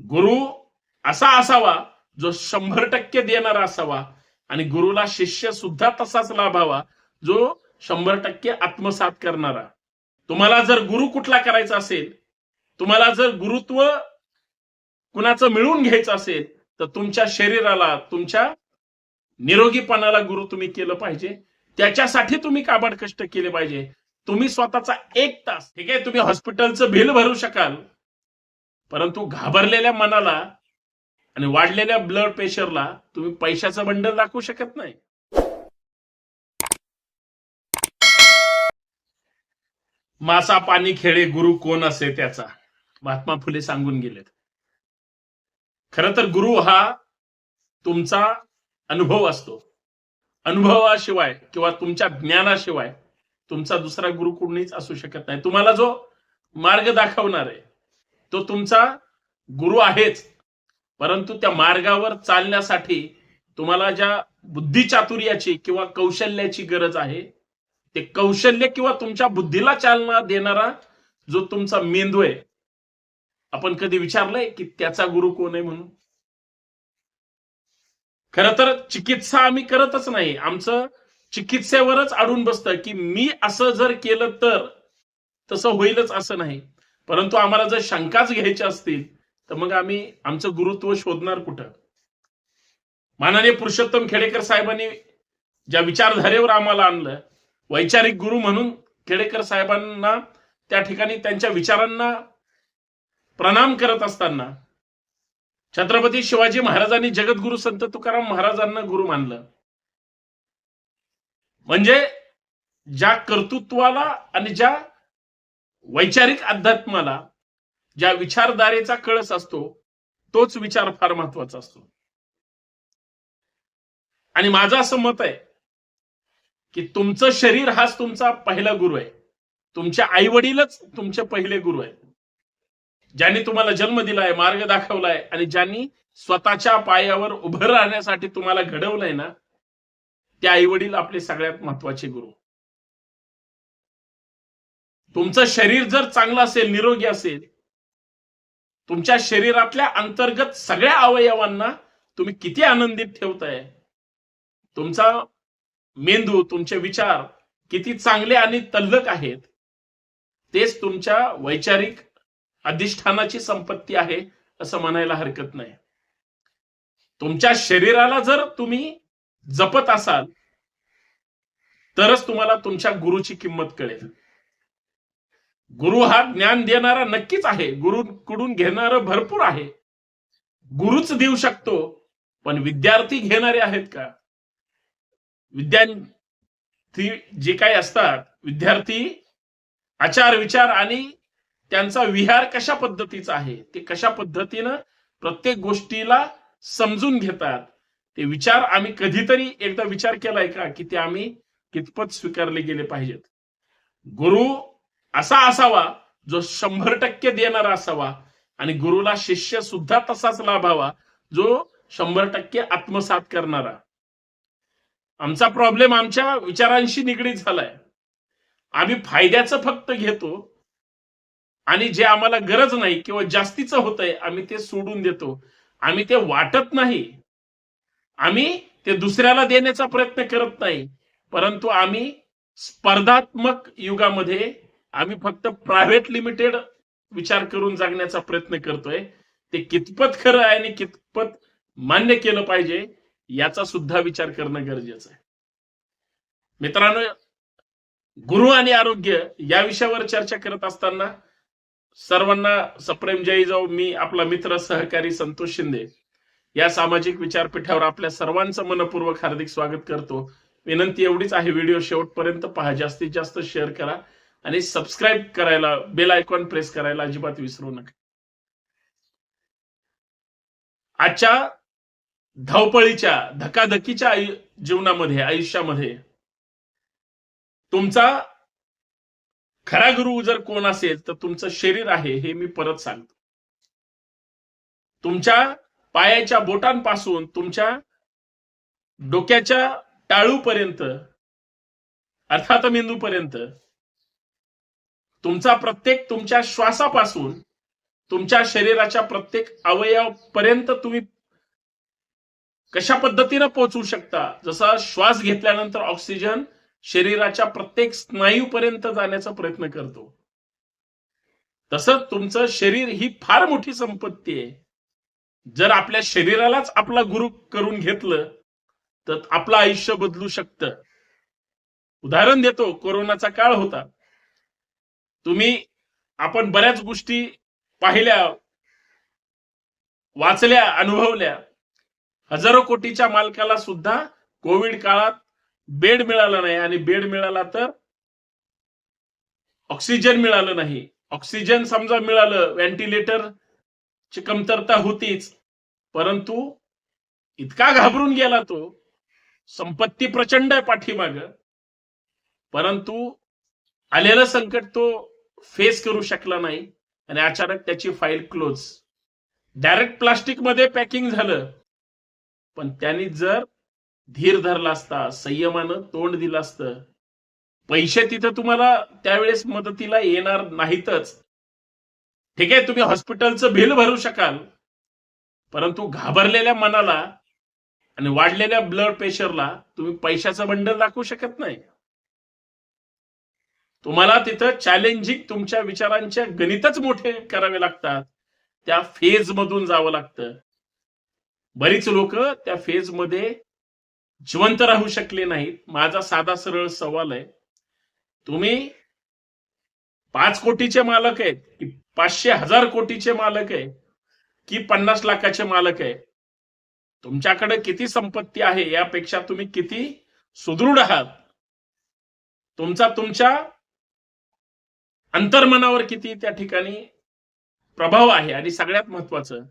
गुरु असा असावा जो शंभर टक्के देणारा असावा. आणि गुरुला शिष्य सुद्धा तसाच लाभावा जो शंभर टक्के आत्मसात करणारा. तुम्हाला जर गुरु कुठला करायचा असेल तुम्हाला जर गुरुत्व कुणाचं मिळवून घ्यायचं असेल तर तुमच्या शरीराला तुमच्या निरोगीपणाला गुरु तुम्ही केलं पाहिजे. त्याच्यासाठी तुम्ही काबाड कष्ट केले पाहिजे. तुम्ही स्वतःचा एक तास ठीक आहे? तुम्ही हॉस्पिटलचं बिल भरू शकाल. परंतु घाबरलेल्या मनाला आणि वाढलेल्या ब्लड प्रेशरला तुम्ही पैशाचं बंडल दाखवू शकत नाही. मासा पाणी खेळे गुरु कोण असे त्याचा? महात्मा फुले सांगून गेलेत. खर तर गुरु हा तुमचा अनुभव असतो. अनुभवाशिवाय किंवा तुमच्या ज्ञानाशिवाय तुमचा दुसरा गुरु कुणीच असू शकत नाही. तुम्हाला जो मार्ग दाखवणार आहे तो तुमचा गुरु आहेच. परंतु त्या मार्गावर चालण्यासाठी तुम्हाला ज्या बुद्धिचातुर्याची किंवा कौशल्याची गरज आहे ते कौशल्य किंवा तुमच्या बुद्धीला चालना देणारा जो तुमचा मेंदू आहे. आपण कधी विचारलंय की त्याचा गुरु कोण आहे म्हणून? खर तर चिकित्सा आम्ही करतच नाही. आमचं चिकित्सेवरच अडून बसतं की मी असं जर केलं तर तसं होईलच असं नाही. परंतु आम्हाला जर शंकाच घ्यायच्या असतील तर मग आम्ही आमचं गुरुत्व शोधणार कुठं? माननीय पुरुषोत्तम खेडेकर साहेबांनी ज्या विचारधारेवर आम्हाला आणलं वैचारिक गुरु म्हणून खेडेकर साहेबांना त्या ठिकाणी त्यांच्या विचारांना प्रणाम करत असताना छत्रपती शिवाजी महाराजांनी जगद्गुरु संत तुकाराम महाराजांना गुरु मानलं. म्हणजे ज्या कर्तृत्वाला आणि ज्या वैचारिक अध्यात्माला ज्या विचारधारेचा कळस असतो तोच विचार फार महत्त्वाचा असतो. आणि माझं असं मत आहे की तुमचं शरीर हाच तुमचा पहिला गुरु आहे. तुमचे आई वडीलच तुमचे पहिले गुरु आहेत. ज्यांनी तुम्हाला जन्म दिलाय मार्ग दाखवलाय आणि ज्यांनी स्वतःच्या पायावर उभं राहण्यासाठी तुम्हाला घडवलंय ना ते आई वडील आपले सगळ्यात महत्त्वाचे गुरु. तुमचं शरीर जर चांगलं असेल निरोगी असेल तुमच्या शरीरातल्या अंतर्गत सगळ्या अवयवांना तुम्ही किती आनंदित ठेवताय? तुमचा मेंदू तुमचे विचार किती चांगले आणि तल्लक आहेत तेच तुमच्या वैचारिक अधिष्ठानाची संपत्ती आहे असं म्हणायला हरकत नाही. तुमच्या शरीराला जर तुम्ही जपत असाल तरच तुम्हाला तुमच्या गुरुची किंमत कळेल. गुरु हा ज्ञान देणारा नक्कीच आहे. गुरुकडून घेणार भरपूर आहे. गुरुच देऊ शकतो पण विद्यार्थी घेणारे आहेत का? विद्यार्थी जे काही असतात विद्यार्थी आचार विचार आणि त्यांचा विहार कशा पद्धतीचा आहे ते कशा पद्धतीनं प्रत्येक गोष्टीला समजून घेतात ते विचार आम्ही कधीतरी एकदा विचार केलाय का की ते आम्ही कितपत स्वीकारले गेले पाहिजेत. गुरु असा असावा जो शंभर टक्के देणारा असावा. आणि गुरुला शिष्य सुद्धा तसाच लाभावा जो शंभर टक्के आत्मसात करणारा. आमचा प्रॉब्लेम आमच्या विचारांशी निगडीत झालाय. आम्ही फायद्याचं फक्त घेतो आणि जे आम्हाला गरज नाही किंवा जास्तीचं होतंय आम्ही ते सोडून देतो. आम्ही ते वाटत नाही. आम्ही ते दुसऱ्याला देण्याचा प्रयत्न करत नाही परंतु आम्ही स्पर्धात्मक युगामध्ये आम्ही फक्त प्रायव्हेट लिमिटेड विचार करून जगण्याचा प्रयत्न करतोय. ते कितपत खरं आहे आणि कितपत मान्य केलं पाहिजे याचा सुद्धा विचार करणं गरजेचं आहे. मित्रांनो गुरु आणि आरोग्य या विषयावर चर्चा करत असताना सर्वांना सप्रेम जय जाऊ मी आपला मित्र सहकारी संतोष शिंदे या सामाजिक विचारपीठावर आपल्या सर्वांचं मनपूर्वक हार्दिक स्वागत करतो. विनंती एवढीच आहे व्हिडिओ शेवटपर्यंत पहा. जास्तीत जास्त शेअर करा. आणि सबस्क्राईब करायला बेल आयकॉन प्रेस करायला अजिबात विसरू नका. आजच्या धावपळीच्या धकाधकीच्या आयु- जीवनामध्ये आयुष्यामध्ये तुमचा खरा गुरु जर कोण असेल तर तुमचं शरीर आहे हे मी परत सांगतो. तुमच्या पायाच्या बोटांपासून तुमच्या डोक्याच्या टाळूपर्यंत अर्थात मेंदूपर्यंत तुमचा प्रत्येक तुमच्या श्वासापासून तुमच्या शरीराच्या प्रत्येक अवयवापर्यंत तुम्ही कशा पद्धतीनं पोहोचू शकता? जसा श्वास घेतल्यानंतर ऑक्सिजन शरीराच्या प्रत्येक स्नायूपर्यंत जाण्याचा प्रयत्न करतो. तसं तुमचं शरीर ही फार मोठी संपत्ती आहे. जर आपल्या शरीरालाच आपला गुरु करून घेतलं तर आपलं आयुष्य बदलू शकतं. उदाहरण देतो कोरोनाचा काळ होता. तुम्ही आपण बऱ्याच गोष्टी पाहिल्या वाचल्या अनुभवल्या. हजारो कोटीच्या मालकाला सुद्धा कोविड काळात बेड मिळाला नाही आणि बेड मिळाला तर ऑक्सिजन मिळालं नाही. ऑक्सिजन समजा मिळालं व्हेंटिलेटर ची कमतरता होतीच परंतु इतका घाबरून गेला तो संपत्ती प्रचंड आहे पाठीमाग. परंतु आलेलं संकट तो फेस करू शकला नाही आणि अचानक त्याची फाईल क्लोज. डायरेक्ट प्लास्टिकमध्ये पॅकिंग झालं. पण त्यांनी जर धीर धरला असता संयमानं तोंड दिलं असतं पैसे तिथं तुम्हाला त्यावेळेस मदतीला येणार नाहीतच. ठीक आहे तुम्ही हॉस्पिटलचं बिल भरू शकाल परंतु घाबरलेल्या मनाला आणि वाढलेल्या ब्लड प्रेशरला तुम्ही पैशाचं बंडल दाखवू शकत नाही. तुम्हाला तिथं चॅलेंजिंग तुमच्या विचारांच्या गणितच मोठे करावे लागतात. त्या फेज मधून जावं लागतं. बरीच लोक त्या फेजमध्ये जिवंत राहू शकले नाहीत. माझा साधा सरळ सवाल आहे. तुम्ही पाच कोटीचे मालक आहेत की पाचशे हजार कोटीचे मालक आहे की पन्नास लाखाचे मालक आहे? तुमच्याकडे किती संपत्ती आहे? यापेक्षा तुम्ही किती सुदृढ आहात? तुमचा तुमच्या अंतर्मनावर किती त्या ठिकाणी प्रभाव आहे आणि सगळ्यात महत्वाचं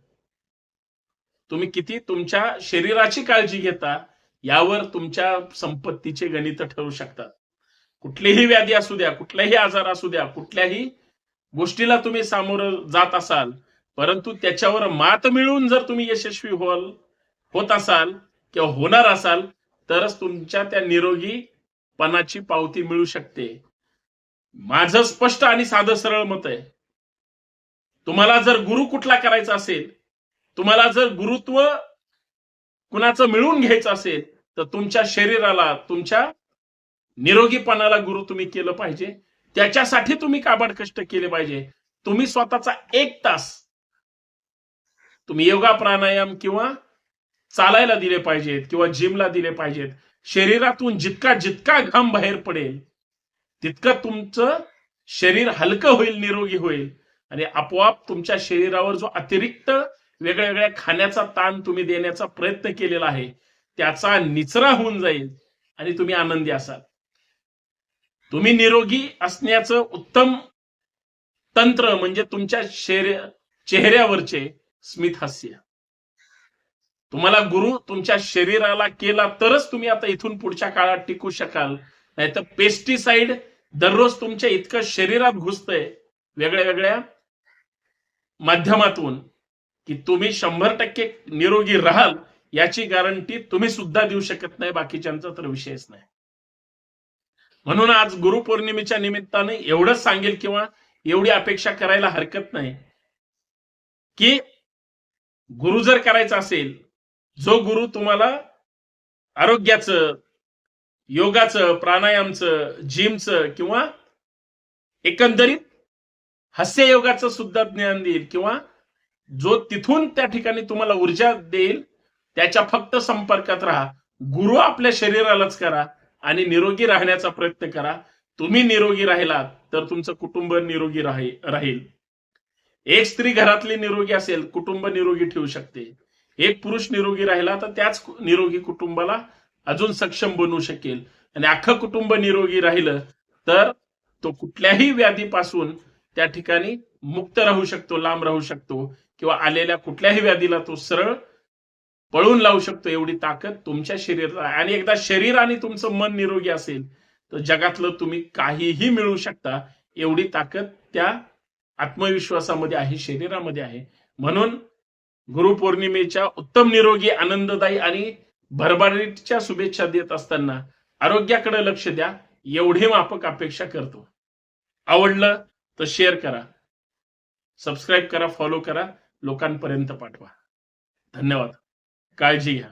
तुम्ही किती तुमच्या शरीराची काळजी घेता यावर तुमच्या संपत्तीचे गणित ठरू शकतात. कुठलीही व्याधी असू द्या कुठलाही आजार असू द्या कुठल्याही गोष्टीला तुम्ही सामोरं जात असाल परंतु त्याच्यावर मात मिळवून जर तुम्ही यशस्वी होल होत असाल किंवा होणार असाल तरच तुमच्या त्या निरोगीपणाची पावती मिळू शकते. माझं स्पष्ट आणि साधं सरळ मत आहे. तुम्हाला जर गुरु कुठला करायचा असेल तुम्हाला जर गुरुत्व कुणाचं मिळवून घ्यायचं असेल तर तुमच्या शरीराला तुमच्या निरोगीपणाला गुरु तुम्ही केलं पाहिजे. त्याच्यासाठी तुम्ही काबाड कष्ट केले पाहिजे. तुम्ही स्वतःचा एक तास तुम्ही योगा प्राणायाम किंवा चालायला दिले पाहिजेत किंवा जिमला दिले पाहिजेत. शरीरातून जितका जितका घाम बाहेर पडेल तितकं तुमचं शरीर हलकं होईल निरोगी होईल. आणि आपोआप तुमच्या शरीरावर जो अतिरिक्त वेगळ्या वेगळ्या खाण्याचा ताण तुम्ही देण्याचा प्रयत्न केलेला आहे त्याचा निचरा होऊन जाईल आणि तुम्ही आनंदी असाल. तुम्ही निरोगी असण्याचं उत्तम तंत्र म्हणजे तुमच्या शरीर चेहऱ्यावरचे स्मित हास्य. तुम्हाला गुरु तुमच्या शरीराला केला तरच तुम्ही आता इथून पुढच्या काळात टिकू शकाल. नाहीतर पेस्टिसाइड दररोज तुमच्या इतकं शरीरात घुसतंय वेगळ्या वेगळ्या माध्यमातून की तुम्ही शंभर टक्के निरोगी राहाल याची गॅरंटी तुम्ही सुद्धा देऊ शकत नाही बाकीच्यांचा तर विषयच नाही. म्हणून आज गुरुपौर्णिमेच्या निमित्ताने एवढंच सांगेल किंवा एवढी अपेक्षा करायला हरकत नाही की गुरु जर करायचा असेल जो गुरु तुम्हाला आरोग्याचं योगाचं प्राणायामचं जिमचं किंवा एकंदरीत हास्ययोगाचं सुद्धा ज्ञान देईल किंवा जो तिथून त्या ठिकाणी तुम्हाला ऊर्जा देईल त्याच्या फक्त संपर्कात राहा. गुरु आपल्या शरीरालाच करा आणि निरोगी राहण्याचा प्रयत्न करा. तुम्ही निरोगी राहिलात तर तुमचं कुटुंब निरोगी राहील. एक स्त्री घरातली निरोगी असेल कुटुंब निरोगी ठेवू शकते. एक पुरुष निरोगी राहिला तर त्याच निरोगी कुटुंबाला अजून सक्षम बनू शकेल. आणि अख्खं कुटुंब निरोगी राहिलं तर तो कुठल्याही व्याधीपासून त्या ठिकाणी मुक्त राहू शकतो लांब राहू शकतो किंवा आलेल्या कुठल्याही व्याधीला तो सरळ पळून लावू शकतो एवढी ताकद तुमच्या शरीरात आणि एकदा शरीर आणि तुमचं मन निरोगी असेल तर जगातलं तुम्ही काहीही मिळू शकता एवढी ताकद त्या आत्मविश्वासामध्ये आहे शरीरामध्ये आहे. म्हणून गुरुपौर्णिमेच्या उत्तम निरोगी आनंददायी आणि भरभराटीच्या शुभेच्छा देत असताना आरोग्याकडे लक्ष द्या एवढे मापक अपेक्षा करतो. आवडलं तर शेअर करा सबस्क्राईब करा फॉलो करा लोकांपर्यंत पाठवा. धन्यवाद. काळजी घ्या.